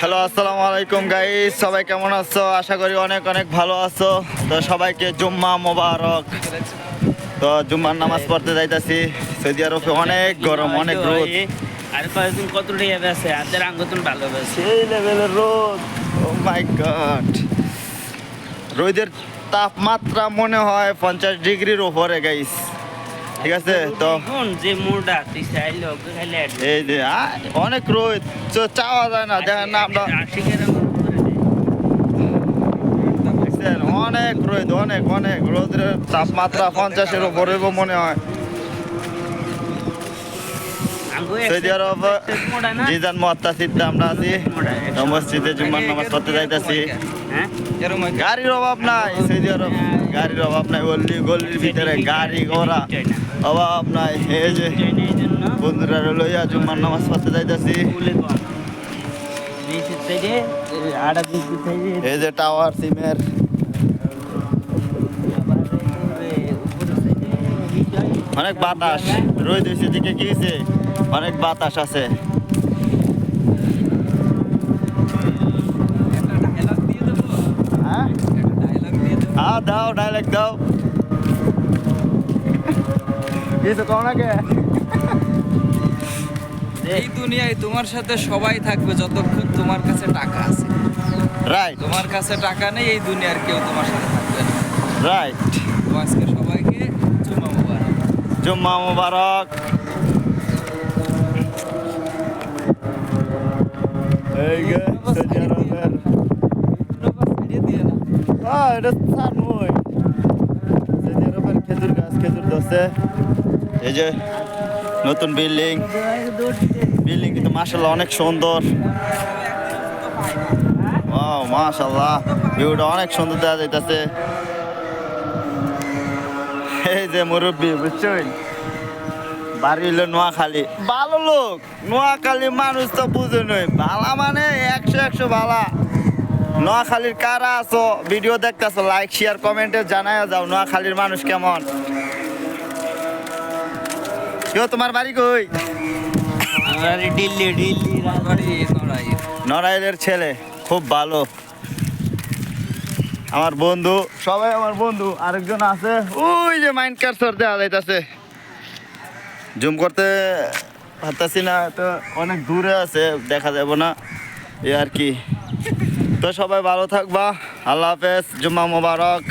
Hello আসসালামু আলাইকুম guys সবাই কেমন আছো? আশা করি অনেক অনেক ভালো আছো। তো সবাইকে জুম্মা মোবারক। তো জুম্মার নামাজ পড়তে যাইতাছি। সৌদি আরবে অনেক গরম অনেক রোদ। আর কয়েকদিন কত টিয়া বেছে আদের আঙ্গতন ভালো সেই লেভেলের রোদ। ও মাই গড রোদের তাপমাত্রা মনে হয় পঞ্চাশ ডিগ্রির ওপরে গাইস ঠিক আছে তো যে মুডা তুই চাইলে এই যে অনেক রোদ তো চাওয়া যায় না দেখেন না আমরা অনেক রোদ অনেক অনেক। রোদের তাপমাত্রা পঞ্চাশের উপরে মনে হয়। আঙ্গু সৌদি আরব মোডা না? জিজান মহাত্তাসিদ্দে আমরা আছি। মসজিদে জুম্মার নামাজ পড়তে যাইতাছি। হ্যাঁ? গাড়ির অভাব নাই সৌদি আরব। গাড়ির অভাব নাই গল্লি গল্লির ভিতরে গাড়ি ঘোড়া। অভাব নাই এই যে বন্ধুরা লইয়া জুম্মার নামাজ পড়তে যাইতাছি। এই যে টাওয়ার, সিমের। অনেক বাতাস, রোদ হয়েছে দিকে কি হয়েছে অনেক বাতাস আছে। হ্যাঁ? দাও ডাইলেক দাও। কিছু কম নাকি এই দুনিয়ায় তোমার সাথে সবাই থাকবে যতক্ষণ তোমার কাছে টাকা আছে। রাইট তোমার কাছে টাকা নেই এই দুনিয়ার কেউ তোমার সাথে থাকবে না। রাইট তো আজকে সবাইকে চুমা মোবারক। জুম্মা মুবারক। এই গে সৌদি আরবের হ্যাঁ এটা সানমুই সৌদি আরবের খেজুর গাছ খেজুর ধরছে। এই যে নতুন বিল্ডিং। বিল্ডিং কিন্তু মাশাল্লাহ অনেক সুন্দর। ওয়াও মাশাল্লাহ ভিউটা অনেক সুন্দর দেখা যাইতাছে। এই যে মুরব্বী, বুঝছেন? বাড়ি হইল ভালো লোক। নোয়াখালী মানুষ তো বুঝে নই। ভালা মানে একশো একশো ভালা। নোয়াখালীর কারা আছো? ভিডিও দেখতেছো লাইক শেয়ার কমেন্টে জানায় যাও নোয়াখালীর মানুষ কেমন। কেউ তোমার বাড়ি কই? দিল্লি নড়াইলের ছেলে খুব ভালো। আমার বন্ধু সবাই আমার বন্ধু আরেকজন আছে। ওই যে মাইন্ড কারসর দেওয়া যাইতাছে। জুম করতে পারতাছি না তো অনেক দূরে আছে দেখা যাব না। এ আর কি। তো সবাই ভালো থাকবা। আল্লাহ হাফেজ জুম্মা মোবারক।